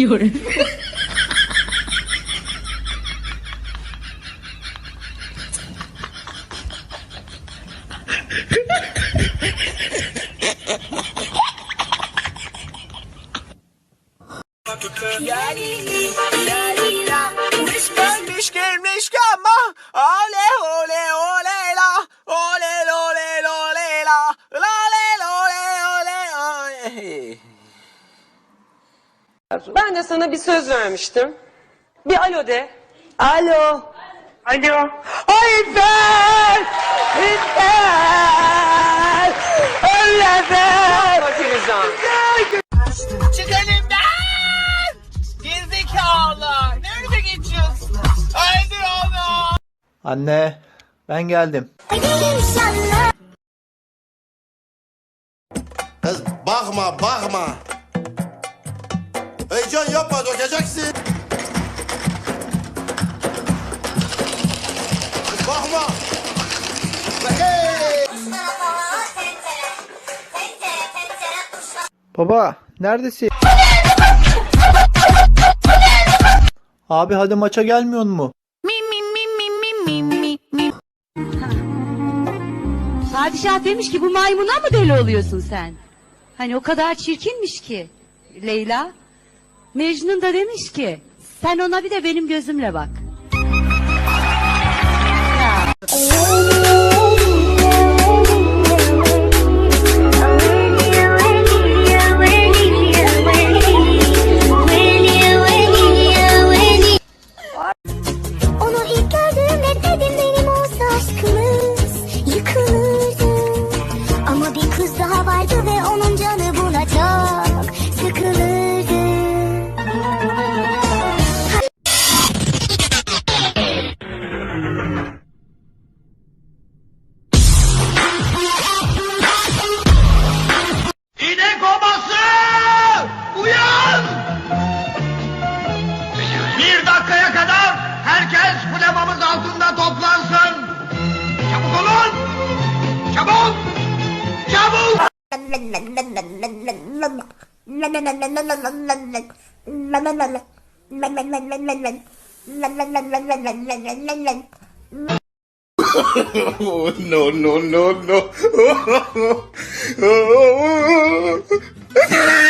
有人，Gelmiş gelmiş ama ole ole ole la ole lole lole la la le lole ole ole. Ben de sana bir söz vermiştim. Bir alo de. Alo. Alo. Ayfer! İster! Firuzan. Çık elimden! Gerizekalı! Nerede geçiyorsun? Haydi oğlum! Anne, ben geldim. Kız bakma bakma. Heyecan yapma dökeceksin. Kız bakma. Hey! Baba, neredesin? Abi hadi maça gelmiyor mu? Padişah demiş ki bu maymuna mı deli oluyorsun sen? Hani o kadar çirkinmiş ki Leyla. Mecnun da demiş ki sen ona bir de benim gözümle bak. Dakikaya kadar herkes flamamız altında toplansın. Çabuk olun! Çabuk! Çabuk! Oh, no no no no.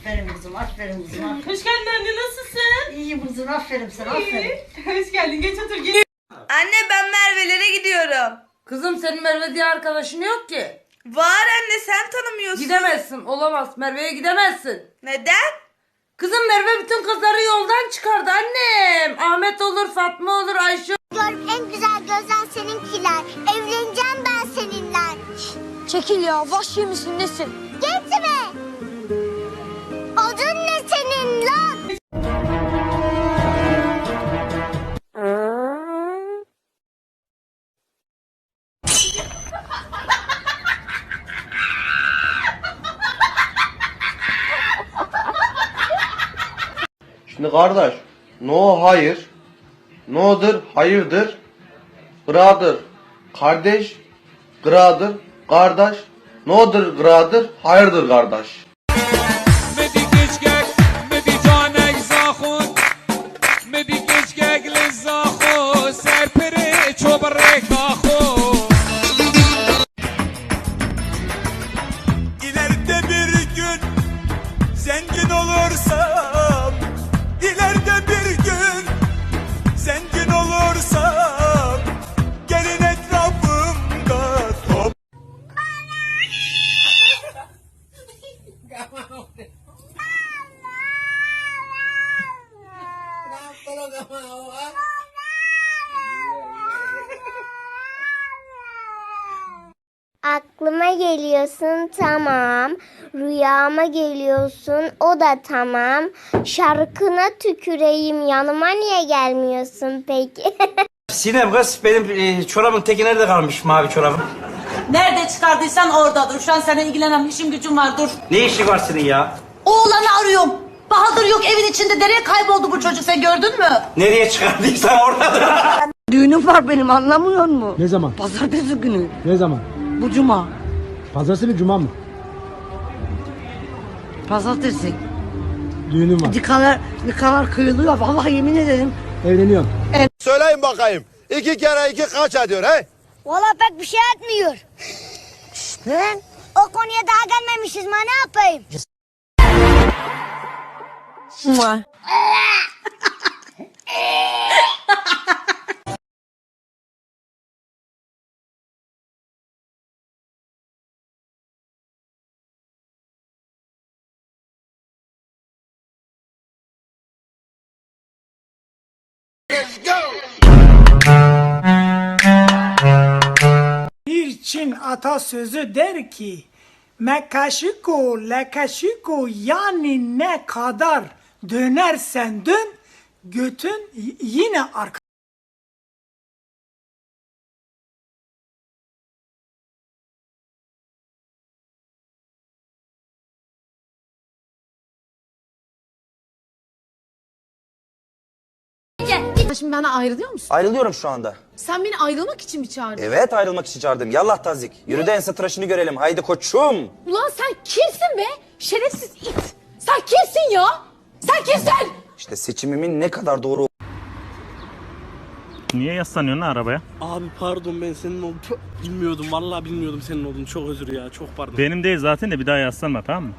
Aferin kızım, aferin kızım. aferin. Hoş geldin anne nasılsın? İyi kızım, aferin sana, aferin. Hoş geldin geç otur gel. Anne ben Merve'lere gidiyorum. Kızım senin Merve diye arkadaşın yok ki. Var anne sen tanımıyorsun. Gidemezsin olamaz Merve'ye gidemezsin. Neden? Kızım Merve bütün kızları yoldan çıkardı annem. Ahmet olur Fatma olur Ayşe Gör en güzel gözler seninkiler. Evleneceğim ben seninle. Çekil ya vahşi misin nesin? Gitme. Şimdi kardeş, no hayır, no'dur hayırdır, gradır kardeş, gradır kardeş, no'dur gradır hayırdır kardeş. Aklıma geliyorsun tamam. Rüyama geliyorsun o da tamam. Şarkına tüküreyim yanıma niye gelmiyorsun peki? Sinem kız benim e, çorabın teki nerede kalmış mavi çorabın? Nerede çıkardıysan oradadır. Şu an seninle ilgilenen işim gücüm var dur. Ne işi var senin ya? Oğlanı arıyorum. Bahadır yok evin içinde. Nereye kayboldu bu çocuk sen gördün mü? Nereye çıkardıysan oradadır. Düğünüm var benim anlamıyor musun? Ne zaman? Pazartesi günü. Ne zaman? Bu cuma. Pazartesi mi cuma mı? Pazartesi. Düğünüm var. Nikalar, nikalar kıyılıyor. Vallahi yemin ederim. Evleniyorum. Söyleyin bakayım. İki kere iki kaç ediyor he? Valla pek bir şey etmiyor. Ben o konuya daha gelmemişiz ma ne yapayım? Bir Çin atasözü der ki Mekaşiko lekaşiko yani ne kadar dönersen dön götün yine arka. Şimdi bana ayrılıyor musun? Ayrılıyorum şu anda. Sen beni ayrılmak için mi çağırdın? Evet ayrılmak için çağırdım. Yallah tazik. Yürü de ense tıraşını görelim. Haydi koçum. Ulan sen kimsin be? Şerefsiz it. Sen kimsin ya? Sen kimsin? İşte seçimimin ne kadar doğru Niye yaslanıyorsun lan arabaya? Abi pardon ben senin ol bilmiyordum vallahi bilmiyordum senin olduğunu çok özür ya çok pardon. Benim değil zaten de bir daha yaslanma tamam mı?